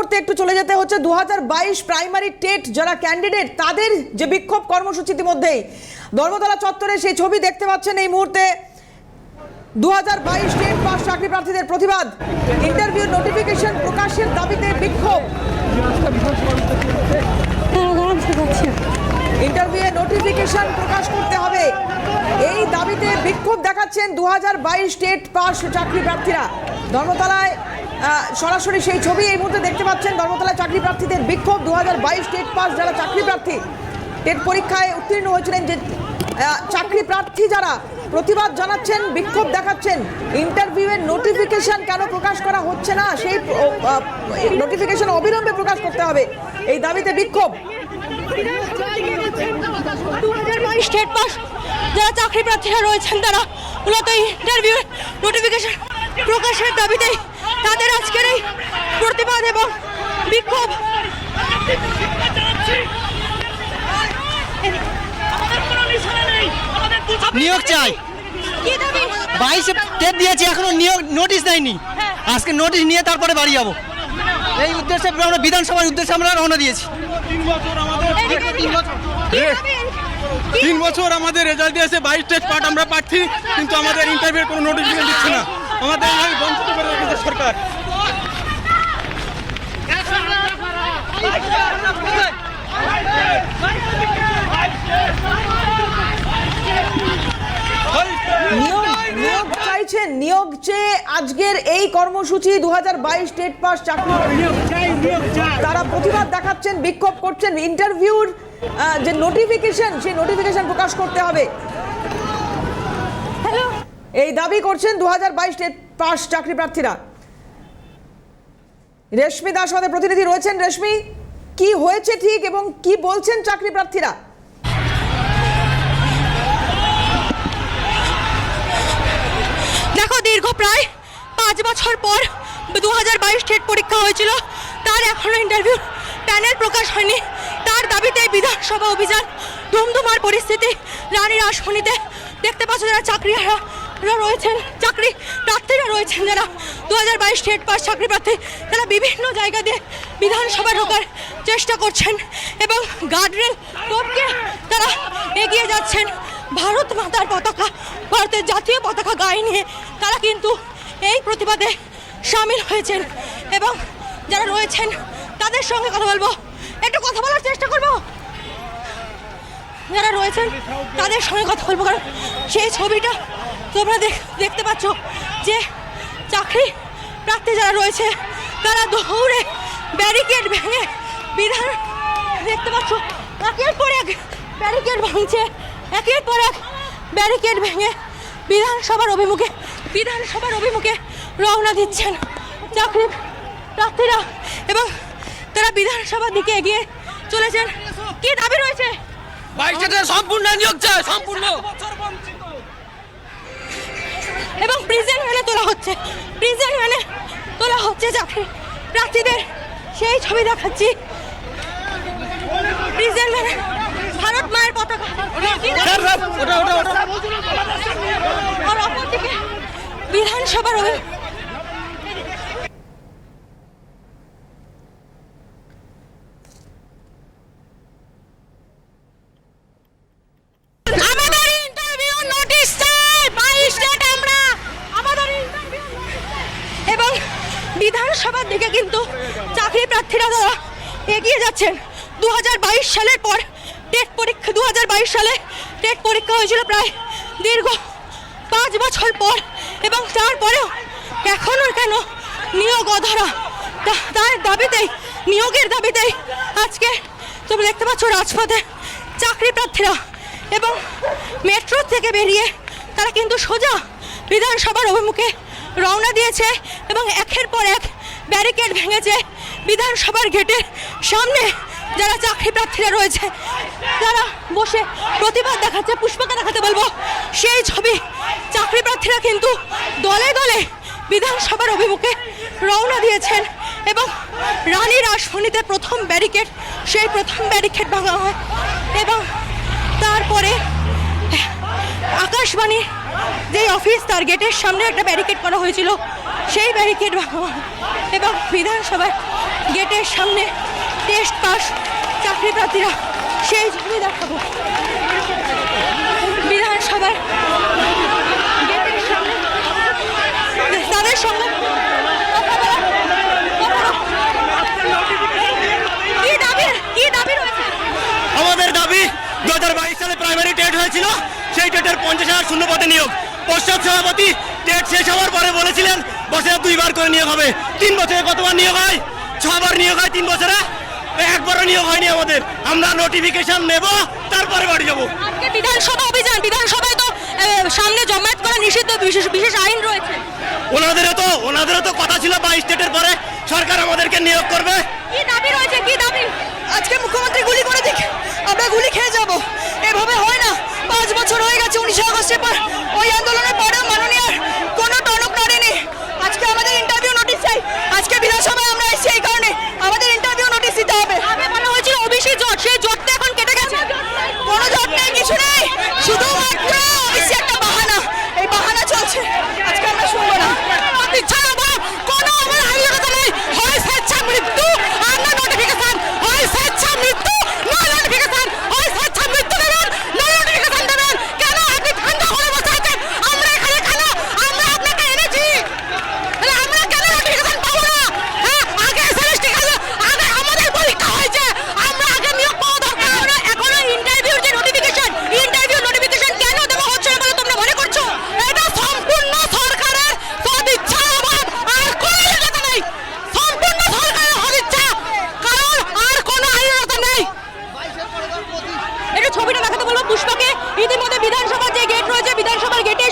মুহূর্তে একটু চলে যেতে হচ্ছে। দু প্রাইমারি টেট যারা ক্যান্ডিডেট, তাদের যে বিক্ষোভ কর্মসূচির মধ্যেই ধর্মতলা চত্বরে সেই ছবি দেখতে পাচ্ছেন এই মুহূর্তে। দু টেট পাস চাকরি প্রার্থীদের প্রতিবাদ। ইন্টারভিউ নোটিফিকেশন প্রকাশের দাবিতে বিক্ষোভ। ইন্টারভিউ নোটিফিকেশন প্রকাশ করতে হবে। এই দাবিতে বিক্ষোভ দেখাচ্ছেন দু টেট পাস চাকরি প্রার্থীরা। ধর্মতলায় সরাসরি সেই ছবি এই মুহূর্তে দেখতে পাচ্ছেন ধর্মতলায় চাকরি প্রার্থীদের বিক্ষোভ। দু হাজার বাইশ টেট পাস যারা চাকরি প্রার্থী, টেট পরীক্ষায় উত্তীর্ণ হয়েছিলেন যে চাকরি প্রার্থী যারা, প্রতিবাদ জানাচ্ছেন, বিক্ষোভ দেখাচ্ছেন। ইন্টারভিউয়ের নোটিফিকেশন কেন প্রকাশ করা হচ্ছে না? সেই নোটিফিকেশন অবিলম্বে প্রকাশ করতে হবে। এই দাবিতে বিক্ষোভ। স্টেট পাস যারা চাকরি প্রার্থীরা রয়েছেন তারা, মূলত ইন্টারভিউ নোটিফিকেশন প্রকাশের দাবিতেই তাদের আজকের এই প্রতিবাদ এবং বিক্ষোভ। নিয়োগ চাই। বাইশে ডেট দিয়েছি এখনও নিয়োগ নোটিশ দেয়নি। হ্যাঁ। আজকে নোটিশ নিয়ে তারপরে বাড়ি যাব। এই উদ্দেশ্যে আমরা বিধানসভার উদ্দেশ্যে আমরা রওনা দিয়েছি। তিন বছর আমাদের রেজাল্ট দিয়েছে বাইশ টেস্ট পার্ট আমরা পাচ্ছি কিন্তু আমাদের ইন্টারভিউ কোনো নোটিফিকেশন দিচ্ছে না। আমাদের বঞ্চিত করে রেখেছে সরকার। নিয়োগ চাইছেন নিয়োগ চেয়ে আজকের এই কর্মসূচি দু স্টেট পাস চাকরি তারা প্রতিবাদ দেখাচ্ছেন বিক্ষোভ করছেন। ইন্টারভিউর যে নোটিফিকেশন সেই নোটিফিকেশন প্রকাশ করতে হবে। এই দাবি করছেন দু হাজার স্টেট পাস চাকরি প্রার্থীরা। রেশমি দাস আমাদের প্রতিনিধি রয়েছেন। রেশমি, কি হয়েছে ঠিক এবং কি বলছেন চাকরি প্রার্থীরা? দেখো, দীর্ঘ প্রায় পাঁচ বছর পর দু হাজার বাইশ টেট পরীক্ষা হয়েছিল। তার এখনও ইন্টারভিউ প্যানেল প্রকাশ হয়নি। তার দাবিতে বিধানসভা অভিযান ধুমধুমার পরিস্থিতি, রানীর আসনিতে দেখতে পাচ্ছ যারা চাকরিহারা যারা রয়েছেন চাকরি প্রার্থীরা রয়েছেন যারা। দু হাজার বাইশ টেট পাস চাকরি প্রার্থী তারা বিভিন্ন জায়গা দিয়ে বিধানসভা ঢোকার চেষ্টা করছেন এবং গার্ডরেল টপকে তারা এগিয়ে যাচ্ছেন। ভারত মাতার পতাকা, ভারতের জাতীয় পতাকা গায়ে নিয়ে তারা কিন্তু এই প্রতিবাদে সামিল হয়েছেন এবং যারা রয়েছেন তাদের সঙ্গে কথা বলব। একটু কথা বলার চেষ্টা করব? যারা রয়েছেন, তাদের সঙ্গে কথা বলব, কারণ সেই ছবিটা তোমরা দেখ- দেখতে পাচ্ছ যে চাকরি প্রার্থী যারা রয়েছে, তারা দৌড়ে ব্যারিকেড ভেঙে বিধান দেখতে পাচ্ছ, একের পর এক ব্যারিকেড ভাঙছে, একের পর এক ব্যারিকেড ভেঙে বিধানসভার অভিমুখে বিধানসভার অভিমুখে রওনা দিচ্ছেন চাকরি প্রার্থীরা এবং তারা বিধানসভার দিকে এগিয়ে চলেছেন। কি দাবি রয়েছে? বাইশ ডেটে সম্পূর্ণ নিয়োগ চাই সম্পূর্ণ। এবং প্রিজেন্ট ভ্যানে তোলা হচ্ছে প্রিজেন্ট ভ্যানে তোলা হচ্ছে চাকরি প্রার্থীদের সেই ছবি দেখাচ্ছি। প্রিজেন্ট ভ্যানে ভারত মায়ের পতাকা। আর অপরদিকে বিধানসভার অভি- আমাদের ইন্টারভিউ নোটিশ চাই বাইশ ডেট আমরা আমাদের ইন্টারভিউ এবং বিধানসভার দিকে কিন্তু চাকরি প্রার্থীরা তারা যাচ্ছেন দু সালের পর টেট পরীক্ষা দু হাজার বাইশ সালে টেট পরীক্ষা হয়েছিল প্রায় দীর্ঘ পাঁচ বছর পর এবং তারপরেও এখনও কেন নিয়োগ অধরা? তার দাবিতেই নিয়োগের দাবিতেই আজকে তুমি দেখতে পাচ্ছ রাজপথে চাকরি প্রার্থীরা এবং মেট্রো থেকে বেরিয়ে তারা কিন্তু সোজা বিধানসভার অভিমুখে রওনা দিয়েছে এবং একের পর এক ব্যারিকেড ভেঙেছে বিধানসভার গেটের সামনে যারা চাকরি প্রার্থীরা রয়েছে তারা বসে প্রতিবাদ দেখাচ্ছে পুষ্পকে দেখাতে বলব, সেই ছবি চাকরি প্রার্থীরা কিন্তু দলে দলে বিধানসভার অভিমুখে রওনা দিয়েছেন এবং রানীর আসনিতে প্রথম ব্যারিকেড সেই প্রথম ব্যারিকেড ভাঙা হয় এবং তারপরে আকাশবাণী যে অফিস তার গেটের সামনে একটা ব্যারিকেড করা হয়েছিল, সেই ব্যারিকেড এবং বিধানসভার গেটের সামনে টেস্ট পাস চাকরি প্রার্থীরা সেই ছবি দেখাবো। বিধানসভার গেটের সামনে তাদের সঙ্গে আমাদের দাবি, দু হাজার বাইশ সালে প্রাইমারি টেট হয়েছিল। সেই টেটের পঞ্চাশ হাজার শূন্য পদে নিয়োগ। পশ্চাৎ সভাপতি টেট শেষ হওয়ার পরে বলেছিলেন বছরে দুইবার করে নিয়োগ হবে। তিন বছরে কতবার নিয়োগ হয়? ছবার নিয়োগ হয় তিন বছরে। একবারও নিয়োগ হয়নি আমাদের। আমরা নোটিফিকেশন নেব তারপরে বাড়ি যাব। বিধানসভা অভিযান বিধানসভায় তো সামনে জমায়েত করা নিষিদ্ধ বিশেষ বিশেষ আইন রয়েছে। ওনাদেরও তো ওনাদেরও তো কথা ছিল বাইশ স্টেটের পরে। সরকার আমাদেরকে নিয়োগ করবে। কি দাবি রয়েছে? কি দাবি? আজকে মুখ্যমন্ত্রী গুলি করে দিক। আমরা গুলি খেয়ে যাব। এভাবে হয় না। পাঁচ বছর হয়ে গেছে, উনিশে আগস্টের পর ওই আন্দোলনের পরেও মাননীয় কোনো টনক নাড়েনি।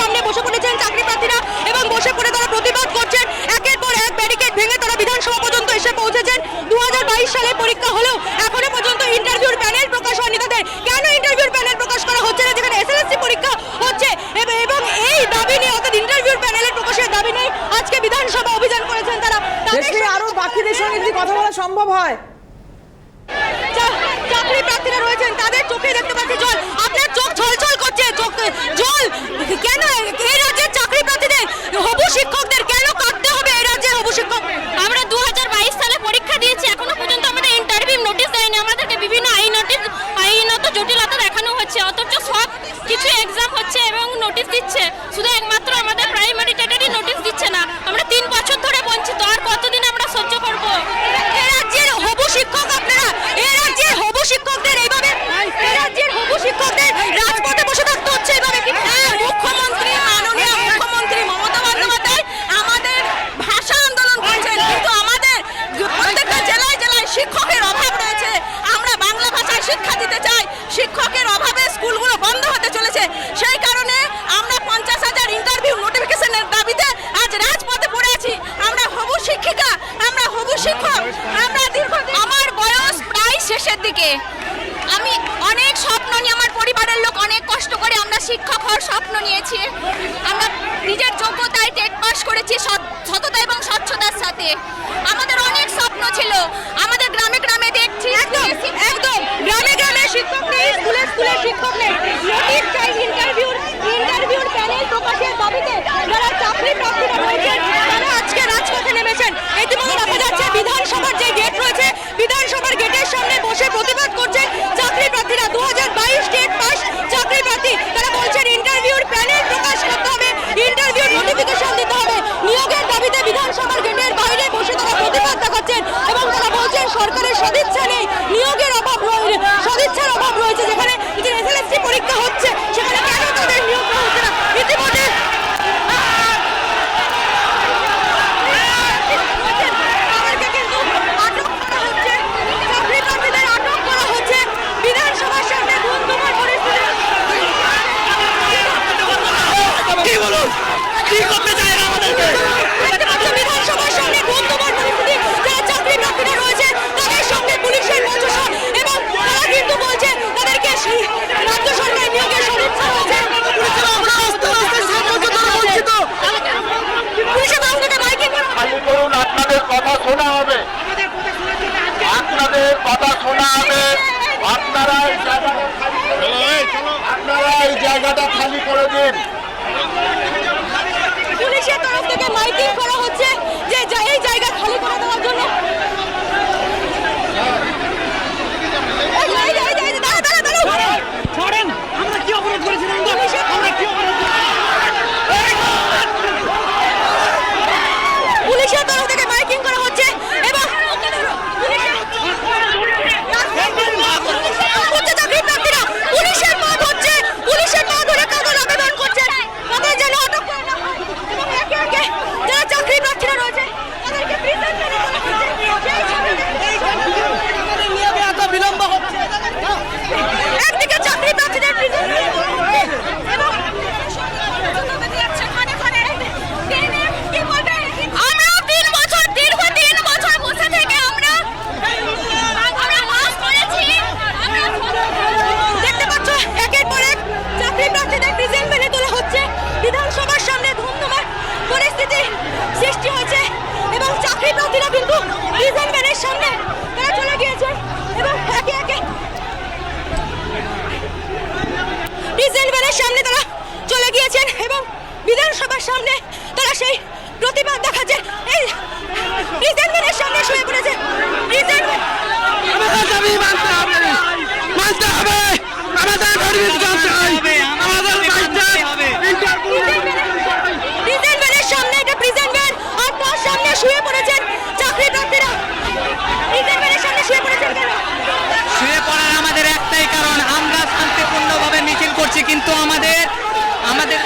সামনে বসে পড়েছেন চাকরি প্রার্থীরা আমরা দীর্ঘদিন আমার বয়স প্রায় শেষের দিকে। আমি অনেক স্বপ্ন নিয়ে আমার পরিবারের লোক অনেক কষ্ট করে আমরা শিক্ষক হওয়ার স্বপ্ন নিয়েছি। আমরা নিজের যোগ্যতায় টেট পাস করেছি সততা এবং স্বচ্ছতার সাথে। আমাদের অনেক স্বপ্ন ছিল। আমাদের গ্রামে গ্রামে দেখছি একদম একদম। গ্রামে গ্রামে শিক্ষক নেই স্কুলে স্কুলে শিক্ষক নেই। করে দিন। বিধানসভার সামনে তারা সেই প্রতিবাদ দেখাচ্ছে এই রিজেন্টমেন্টের সামনে শুয়ে পড়েছে। রিজেন্টমেন্ট আমাদের মানতে হবে। মানতে হবে। আমাদের হবে। আমাদের সামনে এটা সামনে শুয়ে পড়েছেন চাকরি সামনে শুয়ে শুয়ে আমাদের একটাই কারণ আমরা শান্তিপূর্ণভাবে মিছিল করছি কিন্তু আমাদের আমাদের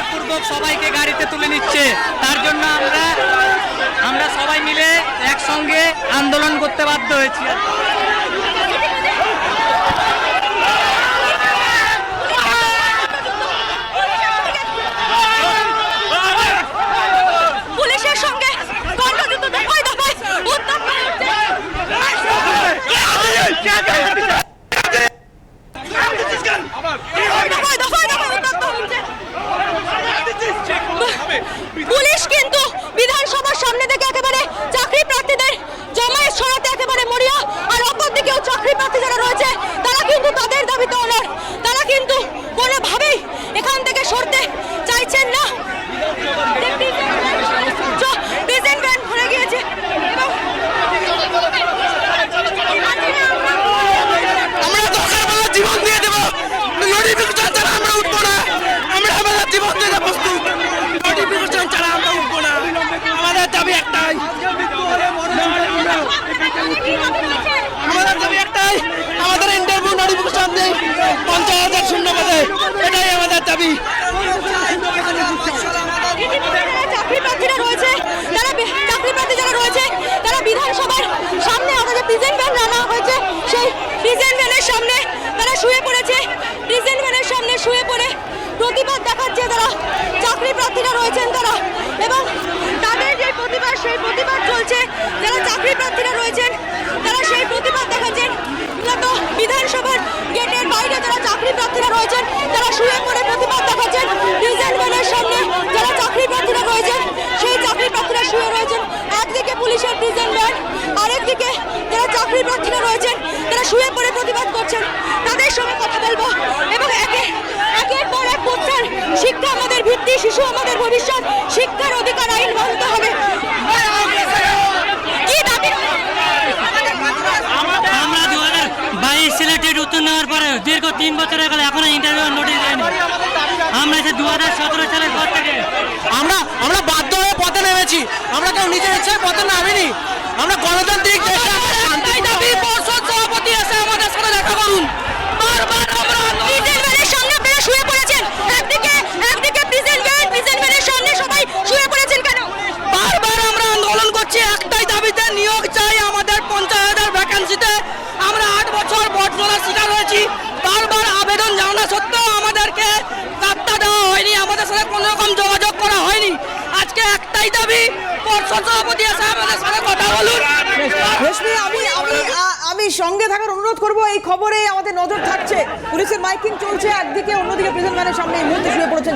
আদরপূর্বক সবাইকে গাড়িতে তুলে নিচ্ছে। তার জন্য আমরা আমরা সবাই মিলে একসঙ্গে আন্দোলন করতে বাধ্য হয়েছি। আমাদের দাবি একটাই, আমাদের ইন্টারভিউ নোটিফিকেশন নেই পঞ্চাশ হাজার শূন্য এটাই আমাদের দাবি। সামনে আমরা যে প্রিজেন্ট ভ্যান হয়েছে, সেই প্রিজেন্ট ভ্যানের সামনে তারা শুয়ে পড়েছে। প্রিজেন্ট ভ্যানের সামনে শুয়ে পড়ে প্রতিবাদ দেখাচ্ছে তারা চাকরি প্রার্থীরা রয়েছেন তারা। এবং তাদের যে প্রতিবাদ, সেই প্রতিবাদ চলছে, যারা চাকরি প্রার্থীরা রয়েছেন, তারা সেই প্রতিবাদ দেখাচ্ছেন। মূলত বিধানসভার গেটের বাইরে যারা চাকরি প্রার্থীরা রয়েছেন, তারা শুয়ে পড়ে প্রতিবাদ দেখাচ্ছেন। প্রিজেন্ট ভ্যানের সামনে যারা চাকরি প্রার্থীরা রয়েছেন, সেই চাকরি প্রার্থীরা শুয়ে রয়েছেন। একদিকে পুলিশের প্রিজেন্ট ভ্যান, আরেকদিকে যারা চাকরি প্রার্থীরা রয়েছেন, তারা শুয়ে পড়ে প্রতিবাদ করছেন। তাদের সঙ্গে কথা বলব এবং একে, একের পর এক পোস্টার শিক্ষা আমাদের ভিত্তি, শিশু আমাদের ভবিষ্যৎ, শিক্ষার অধিকার আইন মানতে হবে কি দাবি আমরা দু হাজার বাইশ সিলেটেড উত্তীর্ণ হওয়ার পরে দীর্ঘ তিন বছর হয়ে গেল, এখনও ইন্টারভিউ নোটিশ দেয়নি। আমরা এসে দু হাজার সতেরো সালের পর থেকে আমরা আমরা বাধ্য হয়ে পথে নেমেছি। আমরা কেউ নিজের ইচ্ছায় পথে নামিনি। আমরা গণতান্ত্রিক দেশে শান্তি দাবি পর্ষদ সভাপতি এসে আমাদের সাথে দেখা করুন বারবার আমরা প্রিজেন্ট ভ্যানের সামনে আপনারা শুয়ে পড়েছেন একদিকে একদিকে প্রিজেন্ট ভ্যান প্রিজেন্ট ভ্যানের সামনে সবাই শুয়ে পড়েছেন কেন বারবার আমরা আন্দোলন করছি একটাই দাবিতে নিয়োগ চাই আমাদের পঞ্চাশ হাজার ভ্যাকান্সিতে আমরা আট বছর বটজলার শিকার হয়েছি বারবার আবেদন জানা সত্ত্বেও আমাদেরকে বার্তা দেওয়া হয়নি, আমাদের সাথে কোনো রকম যোগাযোগ করা হয়নি। আজকে একটাই দাবি, পর্ষদ সভাপতি আছে আমাদের সাথে কথা বলুন। আমি সঙ্গে থাকার অনুরোধ করব, এই খবরে আমাদের নজর থাকছে। পুলিশের মাইকিং চলছে, একদিকে, অন্যদিকে প্রেজেন্ট ম্যানের সামনে এই মুহূর্তে শুয়ে পড়েছেন